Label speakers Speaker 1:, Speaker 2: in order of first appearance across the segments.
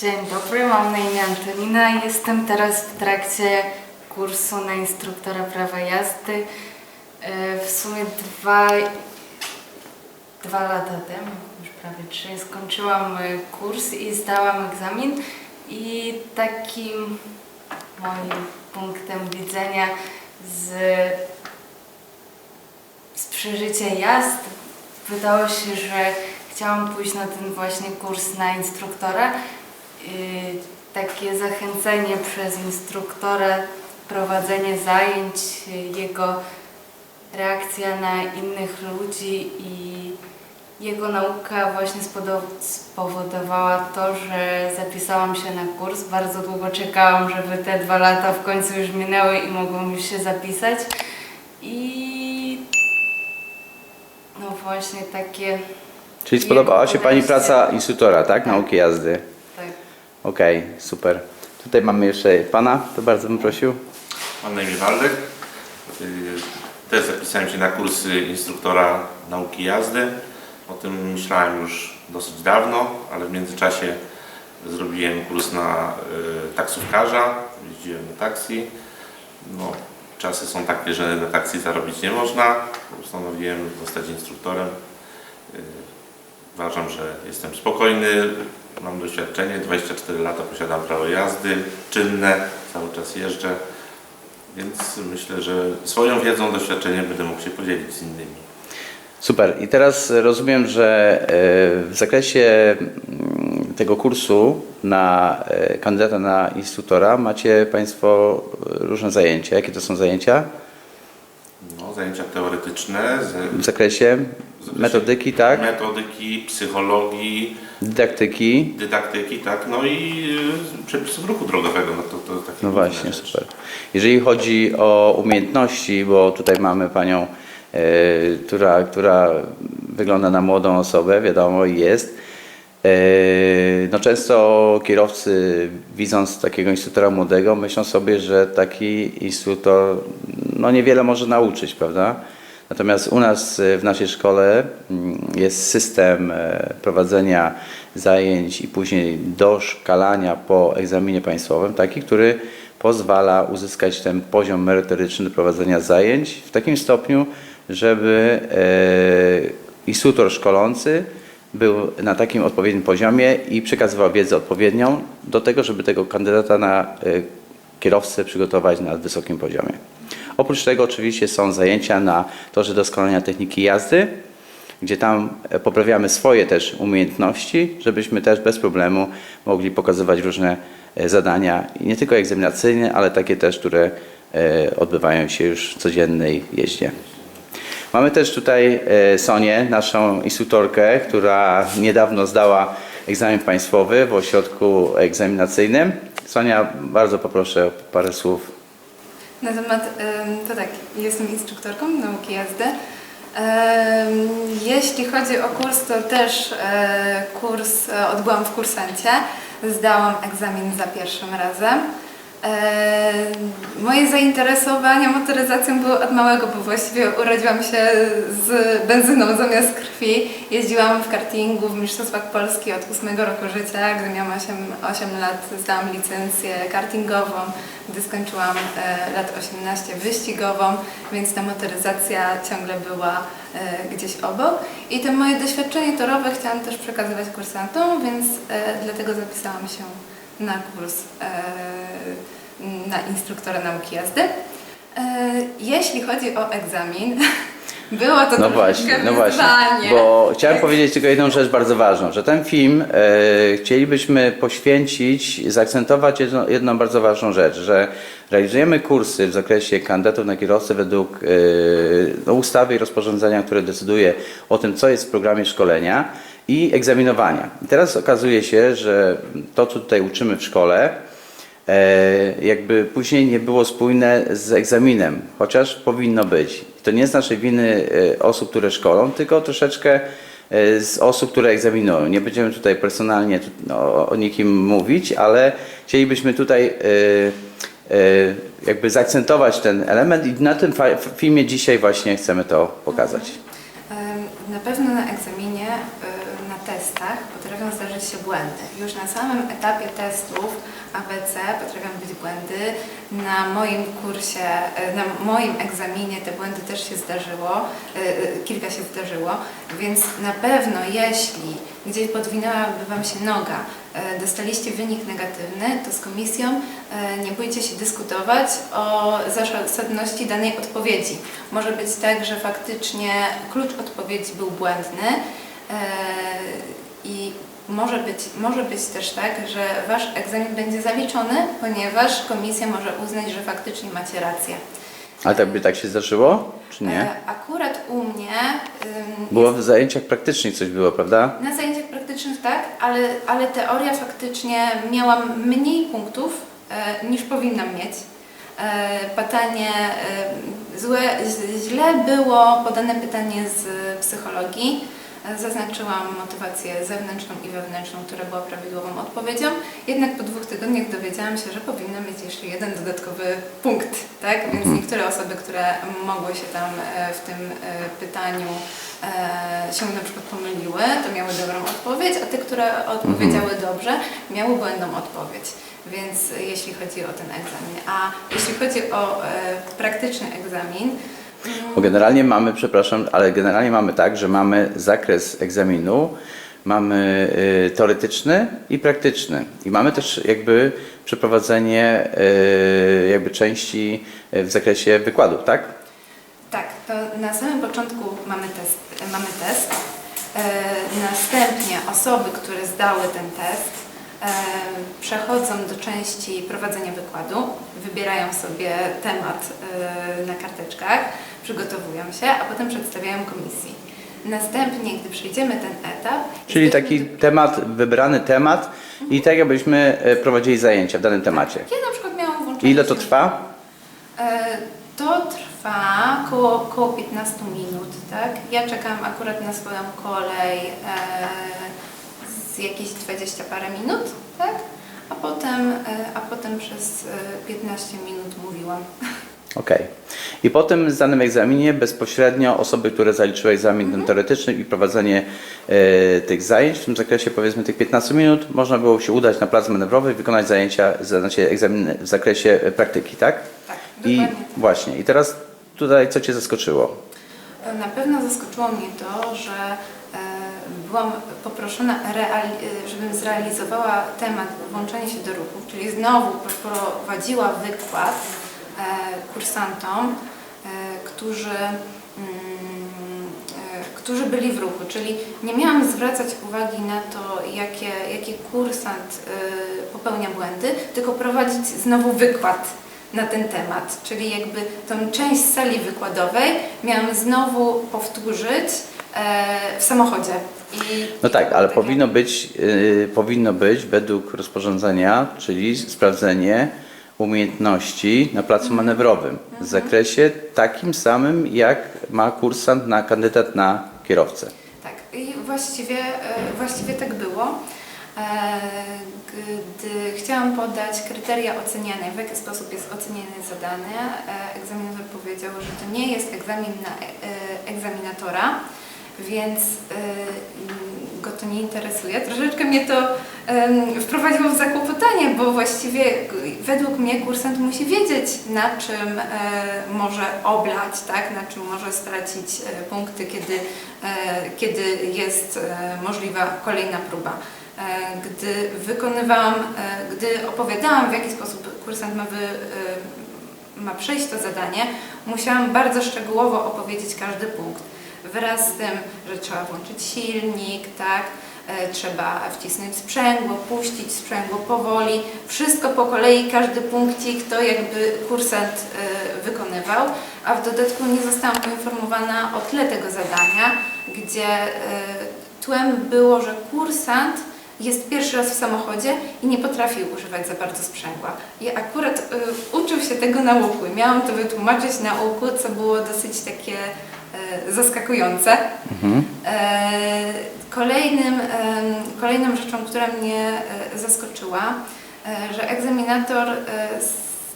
Speaker 1: Dzień dobry, mam na imię Antonina i jestem teraz w trakcie kursu na instruktora prawa jazdy. E, W sumie dwa, dwa lata temu, już prawie trzy, skończyłam e, kurs i zdałam egzamin i takim moim punktem widzenia z, z przeżycia jazd wydało się, że chciałam pójść na ten właśnie kurs na instruktora. Yy, takie zachęcenie przez instruktora, prowadzenie zajęć, yy, jego reakcja na innych ludzi i jego nauka właśnie spowodowała to, że zapisałam się na kurs. Bardzo długo czekałam, żeby te dwa lata w końcu już minęły i mogłam już się zapisać. I no właśnie takie
Speaker 2: Czyli spodobała się Pani praca instruktora, tak? Nauki jazdy. Okej, super. Tutaj mamy jeszcze Pana, to bardzo bym prosił.
Speaker 3: Mam na imię Waldek. Y, Też zapisałem się na kursy instruktora nauki jazdy. O tym myślałem już dosyć dawno, ale w międzyczasie zrobiłem kurs na y, taksówkarza. Jeździłem na taksi. No, czasy są takie, że na taksi zarobić nie można. Postanowiłem zostać instruktorem. Y, Uważam, że jestem spokojny, mam doświadczenie, 24 lata posiadam prawo jazdy, czynne, cały czas jeżdżę. Więc myślę, że swoją wiedzą, doświadczeniem będę mógł się podzielić z innymi.
Speaker 2: Super. I teraz rozumiem, że e, w zakresie mm, tego kursu na e, kandydata na instruktora macie Państwo różne zajęcia. Jakie to są zajęcia?
Speaker 3: No, zajęcia teoretyczne, z
Speaker 2: W zakresie metodyki, tak?
Speaker 3: metodyki, psychologii,
Speaker 2: Dydaktyki.
Speaker 3: dydaktyki, tak, no i y, przepisów ruchu drogowego. No, to, to takie
Speaker 2: No właśnie,
Speaker 3: rzeczy.
Speaker 2: super. Jeżeli chodzi o umiejętności, bo tutaj mamy Panią, e, która, która wygląda na młodą osobę, wiadomo i jest. E, no często kierowcy widząc takiego instruktora młodego myślą sobie, że taki instruktor no niewiele może nauczyć, prawda? Natomiast u nas e, w naszej szkole mm, jest system e, prowadzenia zajęć i później doszkalania po egzaminie państwowym, taki, który pozwala uzyskać ten poziom merytoryczny prowadzenia zajęć w takim stopniu, żeby e, instruktor szkolący był na takim odpowiednim poziomie i przekazywał wiedzę odpowiednią do tego, żeby tego kandydata na e, kierowcę przygotować na wysokim poziomie. Oprócz tego oczywiście są zajęcia na torze doskonalenia techniki jazdy, gdzie tam e, poprawiamy swoje też umiejętności, żebyśmy też bez problemu mogli pokazywać różne e, zadania, nie tylko egzaminacyjne, ale takie też, które e, odbywają się już w codziennej jeździe. Mamy też tutaj Sonię, naszą instruktorkę, która niedawno zdała egzamin państwowy w ośrodku egzaminacyjnym. Sonia, bardzo poproszę o parę słów.
Speaker 4: Na temat, em, to tak, jestem instruktorką nauki jazdy. Jeśli chodzi o kurs, to też e, kurs e, odbyłam w kursancie. Zdałam egzamin za pierwszym razem. E, Moje zainteresowanie motoryzacją było od małego, bo właściwie urodziłam się z benzyną zamiast krwi. Jeździłam w kartingu w Mistrzostwach Polski od 8 roku życia. Gdy miałam 8, 8 lat, zdałam licencję kartingową. Gdy skończyłam e, lat 18 wyścigową, więc ta motoryzacja ciągle była e, gdzieś obok. I te moje doświadczenie torowe chciałam też przekazywać kursantom, więc dlatego zapisałam się na kurs na instruktora nauki jazdy. E, jeśli chodzi o egzamin, było to
Speaker 2: No właśnie, no właśnie, bo chciałem powiedzieć tylko jedną rzecz bardzo ważną, że ten film e, chcielibyśmy poświęcić, zaakcentować jedną, jedną bardzo ważną rzecz, że realizujemy kursy w zakresie kandydatów na kierowcę według e, no, ustawy i rozporządzenia, które decyduje o tym, co jest w programie szkolenia i egzaminowania. I teraz okazuje się, że to, co tutaj uczymy w szkole, jakby później nie było spójne z egzaminem, chociaż powinno być. To nie z naszej winy e, osób, które szkolą, tylko troszeczkę e, z osób, które egzaminują. Nie będziemy tutaj personalnie no, o nikim mówić, ale chcielibyśmy tutaj e, e, jakby zaakcentować ten element i na tym filmie dzisiaj właśnie chcemy to pokazać.
Speaker 4: Na pewno na egzaminie, na testach potrafią zdarzyć się błędy. Już na samym etapie testów ABC potrafią być błędy. Na moim kursie, e, na moim egzaminie te błędy też się zdarzyło, e, e, kilka się zdarzyło, więc na pewno jeśli gdzieś podwinęłaby Wam się noga, dostaliście wynik negatywny, to z komisją nie bójcie się dyskutować o zasadności danej odpowiedzi. Może być tak, że faktycznie klucz odpowiedzi był błędny i może być, może być też tak, że Wasz egzamin będzie zaliczony, ponieważ komisja może uznać, że faktycznie macie rację.
Speaker 2: Ale tak by tak się zdarzyło, czy nie?
Speaker 4: E, Akurat u mnie ym,
Speaker 2: Było w zajęciach praktycznych coś było, prawda?
Speaker 4: na zajęciach praktycznych tak, ale, ale teoria faktycznie miałam mniej punktów e, niż powinnam mieć. E, pytanie e, złe, źle było podane pytanie z psychologii. Zaznaczyłam motywację zewnętrzną i wewnętrzną, która była prawidłową odpowiedzią. Jednak po dwóch tygodniach dowiedziałam się, że powinnam mieć jeszcze jeden dodatkowy punkt, tak? Więc niektóre osoby, które mogły się tam e, w tym e, pytaniu e, się na przykład pomyliły, to miały dobrą odpowiedź, a te, które odpowiedziały dobrze, miały błędną odpowiedź. Więc jeśli chodzi o ten egzamin. A jeśli chodzi o praktyczny egzamin,
Speaker 2: Bo generalnie mamy, przepraszam, ale generalnie mamy tak, że mamy zakres egzaminu, mamy y, teoretyczny i praktyczny. I mamy też jakby przeprowadzenie y, jakby części w zakresie wykładu, tak?
Speaker 4: Tak, to na samym początku mamy test. Mamy test. E, następnie osoby, które zdały ten test, e, przechodzą do części prowadzenia wykładu, wybierają sobie temat e, na karteczkach, przygotowują się, a potem przedstawiają komisji. Następnie, gdy przejdziemy ten etap,
Speaker 2: Czyli taki temat, wybrany temat i tak jakbyśmy y, prowadzili zajęcia w danym temacie.
Speaker 4: Ja na przykład miałam włączone...
Speaker 2: Ile to trwa?
Speaker 4: E, To trwa około, około 15 minut, tak? Ja czekam akurat na swoją kolej e, z jakieś 20 parę minut, tak? A potem, e, a potem przez e, 15 minut mówiłam.
Speaker 2: Okej. I po tym zdanym egzaminie bezpośrednio osoby, które zaliczyły egzamin ten teoretyczny i prowadzenie e, tych zajęć w tym zakresie powiedzmy tych 15 minut, można było się udać na plac manewrowy i wykonać zajęcia, znaczy egzaminy w zakresie e, praktyki, tak?
Speaker 4: Tak,
Speaker 2: I
Speaker 4: dokładnie.
Speaker 2: właśnie, i teraz tutaj co Cię zaskoczyło?
Speaker 4: Na pewno zaskoczyło mnie to, że e, byłam poproszona, e, żebym zrealizowała temat włączenie się do ruchów, czyli znowu prowadziła wykład e, kursantom, e, którzy, mm, e, którzy byli w ruchu, czyli nie miałam zwracać uwagi na to, jakie, jakie kursant e, popełnia błędy, tylko prowadzić znowu wykład na ten temat, czyli jakby tą część sali wykładowej miałam znowu powtórzyć e, w samochodzie. I,
Speaker 2: No
Speaker 4: i
Speaker 2: tak,
Speaker 4: to było
Speaker 2: ale
Speaker 4: takie-
Speaker 2: powinno być, y, powinno być według rozporządzenia, czyli sprawdzenie umiejętności na placu manewrowym w zakresie takim samym, jak ma kursant na kandydat na kierowcę.
Speaker 4: Tak, i właściwie, e, właściwie tak było. E, Gdy chciałam podać kryteria oceniane, w jaki sposób jest oceniane zadanie, e, egzaminator powiedział, że to nie jest egzamin na egzaminatora, więc to nie interesuje. Troszeczkę mnie to em, wprowadziło w zakłopotanie, bo właściwie według mnie kursant musi wiedzieć, na czym e, może oblać, tak? na czym może stracić e, punkty, kiedy, e, kiedy jest e, możliwa kolejna próba. E, Gdy wykonywałam, e, gdy opowiadałam, w jaki sposób kursant ma, wy, e, ma przejść to zadanie, musiałam bardzo szczegółowo opowiedzieć każdy punkt. Wraz z tym, że trzeba włączyć silnik, tak? E, Trzeba wcisnąć sprzęgło, puścić sprzęgło powoli. Wszystko po kolei, każdy punkcik to jakby kursant e, wykonywał, a w dodatku nie zostałam poinformowana o tle tego zadania, gdzie e, tłem było, że kursant jest pierwszy raz w samochodzie i nie potrafił używać za bardzo sprzęgła. I akurat uczył się tego na łuku i miałam to wytłumaczyć na łuku, co było dosyć takie zaskakujące. E, kolejnym, kolejną rzeczą, która mnie e, zaskoczyła, e, że egzaminator e,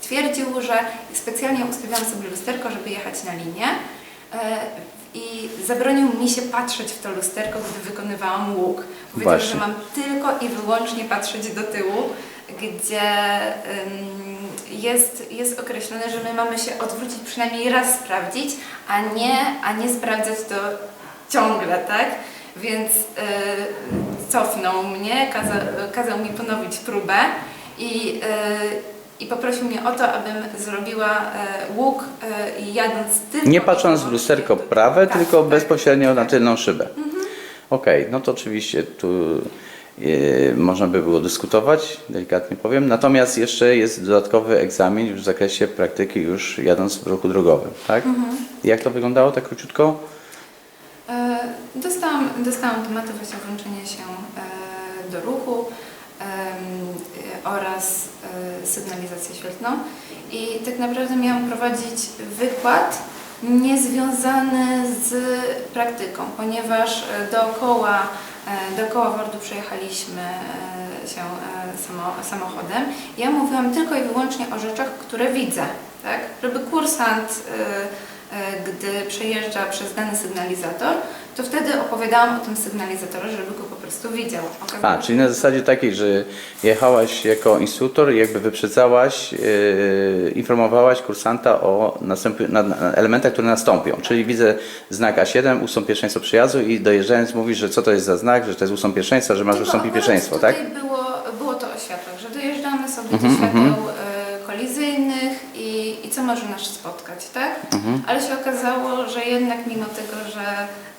Speaker 4: stwierdził, że specjalnie ustawiałam sobie lusterko, żeby jechać na linię. E, i zabronił mi się patrzeć w to lusterko, gdy wykonywałam łuk. Powiedział,
Speaker 2: Właśnie.
Speaker 4: że mam tylko i wyłącznie patrzeć do tyłu, gdzie ym, jest, jest określone, że my mamy się odwrócić przynajmniej raz sprawdzić, a nie, a nie sprawdzać to ciągle, tak? Więc y, cofnął mnie, kaza, kazał mi ponowić próbę i, y, i poprosił mnie o to, abym zrobiła y, łuk y, i jadąc tylko...
Speaker 2: Nie patrząc w lusterko prawe,
Speaker 4: tak,
Speaker 2: tylko
Speaker 4: tak.
Speaker 2: bezpośrednio na tylną szybę. Okej, no to oczywiście tu można by było dyskutować, delikatnie powiem. Natomiast jeszcze jest dodatkowy egzamin w zakresie praktyki, już jadąc w ruchu drogowym, tak? Jak to wyglądało tak króciutko?
Speaker 4: E, Dostałam, dostałam tematy właśnie włączenie się e, do ruchu e, oraz e, sygnalizację świetlną i tak naprawdę miałam prowadzić wykład niezwiązany z praktyką, ponieważ e, dookoła, e, dookoła Wordu przejechaliśmy e, się e, samo, samochodem. Ja mówiłam tylko i wyłącznie o rzeczach, które widzę, tak? Żeby kursant e, e, gdy przejeżdża przez dany sygnalizator, to wtedy opowiadałam o tym sygnalizatorze, żeby go po prostu widział. Okazało
Speaker 2: A, czyli na zasadzie takiej, że jechałaś jako instruktor i jakby wyprzedzałaś, yy, informowałaś kursanta o na, na elementach, które nastąpią. Czyli widzę znak A7, ustąp pierwszeństwo przyjazdu i dojeżdżając mówisz, że co to jest za znak, że to jest ustąp pierwszeństwa, że masz ustąpić pierwszeństwo, tak?
Speaker 4: Tutaj było, było to o światłach, że dojeżdżamy sobie
Speaker 2: Mhm,
Speaker 4: do świateł e, kolizyjnych i, i co może nas spotkać, tak?
Speaker 2: Mhm.
Speaker 4: Ale się okazało, że jednak mimo tego, że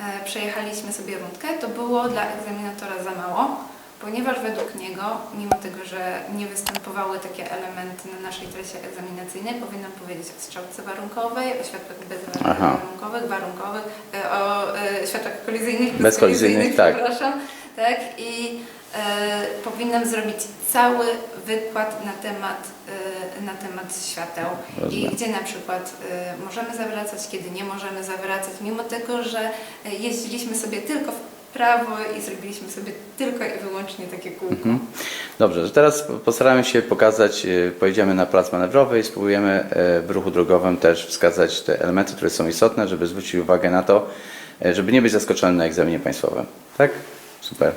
Speaker 4: e, przejechaliśmy sobie rundkę, to było dla egzaminatora za mało, ponieważ według niego, mimo tego, że nie występowały takie elementy na naszej treści egzaminacyjnej, powinnam powiedzieć o strzałce warunkowej, o światłach bezwarunkowych, warunkowych, e, o e, światłach kolizyjnych,
Speaker 2: Bezkolizyjnych, tak.
Speaker 4: przepraszam, tak? I powinnam zrobić cały wykład na temat, e, na temat świateł.
Speaker 2: Rozumiem.
Speaker 4: I gdzie na przykład e, możemy zawracać, kiedy nie możemy zawracać, mimo tego, że e, jeździliśmy sobie tylko w prawo i zrobiliśmy sobie tylko i wyłącznie takie kółko.
Speaker 2: Mhm. Dobrze, to teraz postaramy się pokazać, e, pojedziemy na plac manewrowy i spróbujemy e, w ruchu drogowym też wskazać te elementy, które są istotne, żeby zwrócić uwagę na to, e, żeby nie być zaskoczonym na egzaminie państwowym. Tak? Super.